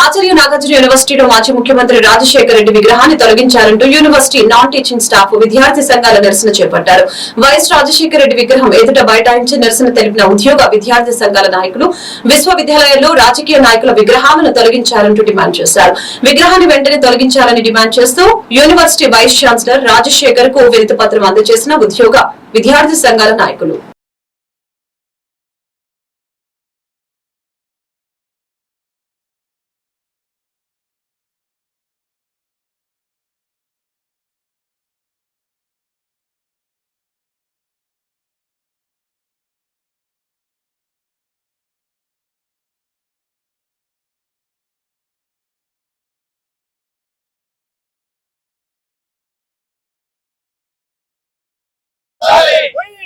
ఆచార్య నాగార్జున యూనివర్సిటీలో మాజీ ముఖ్యమంత్రి రాజశేఖర రెడ్డి విగ్రహాన్ని తొలగించారంటూ యూనివర్సిటీ నాన్ టీచింగ్ స్టాఫ్ విద్యార్థి సంఘాల నిరసన చేపట్టారు. వైఎస్ రాజశేఖర రెడ్డి విగ్రహం ఎదుట బైఠాయించి నిరసన తెలిపిన ఉద్యోగ విద్యార్థి సంఘాల నాయకులు విశ్వవిద్యాలయాల్లో రాజకీయ నాయకుల విగ్రహాలను తొలగించారంటూ డిమాండ్ చేశారు. విగ్రహాన్ని వెంటనే తొలగించాలని డిమాండ్ చేస్తూ యూనివర్సిటీ వైస్ ఛాన్సలర్ రాజశేఖర్కు వినతి పత్రం అందజేసిన ఉద్యోగ విద్యార్థి సంఘాల నాయకులు.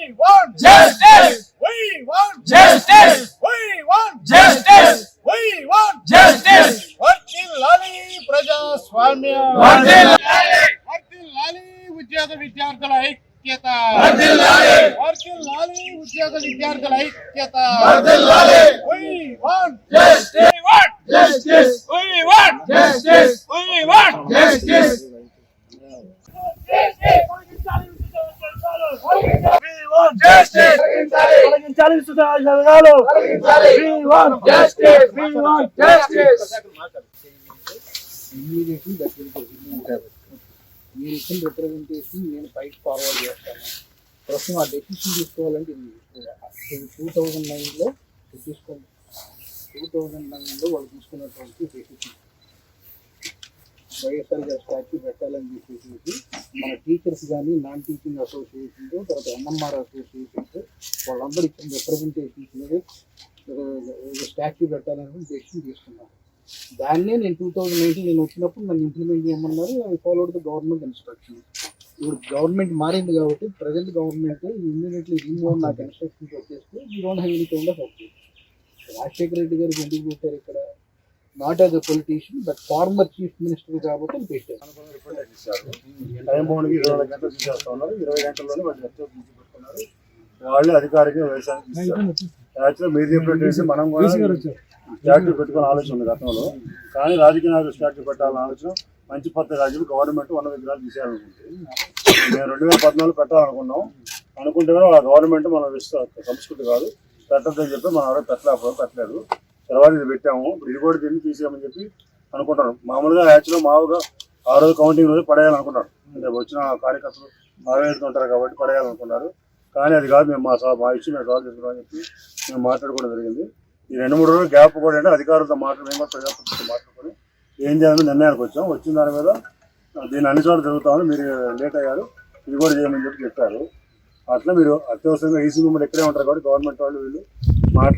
We want Justice! We want Justice! We want Justice! We want Justice! వర్తిల్లాలి ప్రజాస్వామ్య వర్ధిల్లాలి! వర్తిల్లాలి ఉద్యోగ విద్యార్థుల ఐక్యత వర్ధిల్లాలి! వర్తిల్లాలి ఉద్యోగ విద్యార్థుల ఐక్యత వర్ధిల్లాలి! We want Justice! We want justice! We want justice! We want justice! We want justice! తొలగించాలి సుధాలు We want మీరు ఇచ్చిన రిప్రజెంటేషన్ నేను పైకి ఫార్వర్డ్ చేస్తాను. ప్రస్తుతం ఆ డెసిషన్ తీసుకోవాలంటే టూ థౌజండ్ నైన్లో తీసుకోండి. టూ థౌజండ్ నైన్లో వాళ్ళు తీసుకున్నటువంటి డెసిషన్ వైఎస్ఆర్ గారి స్టాచ్యూ పెట్టాలని చెప్పేసి మన టీచర్స్ కానీ నాన్ టీచింగ్ అసోసియేషన్ తర్వాత ఎన్ఎంఆర్ అసోసియేషన్స్ వాళ్ళందరూ ఇచ్చిన రిప్రజెంటేషన్స్ మీద స్టాచ్యూ పెట్టాలని డెసిషన్ తీసుకున్నారు దాన్నే నేను టూ థౌజండ్ నైన్టీన్ నేను వచ్చినప్పుడు నన్ను ఇంప్లిమెంట్ చేయమన్నారు. I followed the government instruction ఇప్పుడు గవర్నమెంట్ మారింది కాబట్టి ప్రజెంట్ గవర్నమెంట్ ఇమ్మీడియట్లీ రిమూవ్ నాకు ఇన్స్ట్రక్షన్స్ వచ్చేస్తే we don't have any kind of update Rajasekhara Reddy గారికి ఎందుకు పెట్టారు ఇక్కడ? Not as a politician but former chief minister కాబట్టి అని పెట్టారు టైం బౌండ్కి ఇరవై గంటలు తీసేస్తా ఉన్నారు. ఇరవై గంటల్లోనే వాళ్ళు పెట్టుకున్నారు? వాళ్ళే అధికారికంగా వ్యవసాయానికి ఇస్తారు యాక్చువల్ మీరు చెప్పినట్టు మనం కూడా స్టాట్యూ పెట్టుకునే ఆలోచన ఉంది గతంలో. కానీ రాజకీయ నాయకులు స్టాట్యూ పెట్టాలన్న ఆలోచన మంచి పద్ధతి రాజు గవర్నమెంట్ వంద విగ్రహాలు తీసేయాలనుకుంటుంది మేము రెండు వేల పద్నాలుగు పెట్టాలనుకున్నాం. అనుకుంటే కూడా ఆ గవర్నమెంట్ మన సంస్కృతి కాదు. పెట్టద్దని చెప్పి మనం ఎవరో పెట్టలేకపోతే పెట్టలేదు. తర్వాత ఇది పెట్టాము. ఇప్పుడు ఇది కూడా దీన్ని తీసేయమని చెప్పి అనుకుంటారు మామూలుగా యాక్చువల్గా మామూలుగా ఆ రోజు కౌంటింగ్ రోజు పడేయాలనుకున్నారు అంటే వచ్చిన కార్యకర్తలు ఆవేదన ఉంటారు కాబట్టి పడేయాలనుకున్నారు కానీ అది కాదు మేము మా సా- మా ఇచ్చి మేము సాల్వ్ చేసుకున్నామని చెప్పి మేము మాట్లాడుకోవడం జరిగింది. ఈ రెండు మూడు రోజులు గ్యాప్ కూడా అంటే అధికారులతో మాట్లాడి మేము కూడా మాట్లాడుకొని ఏం చేయాలని నిర్ణయానికి వచ్చాం. వచ్చిన దాని మీద దీన్ని అన్ని చోట్ల జరుగుతామని మీరు లేట్ అయ్యారు. ఇది కూడా చేయమని చెప్పి చెప్పారు. అట్లా మీరు అత్యవసరంగా ఈసీ మెంబర్ ఇక్కడే ఉంటారు కాబట్టి గవర్నమెంట్ వాళ్ళు వీళ్ళు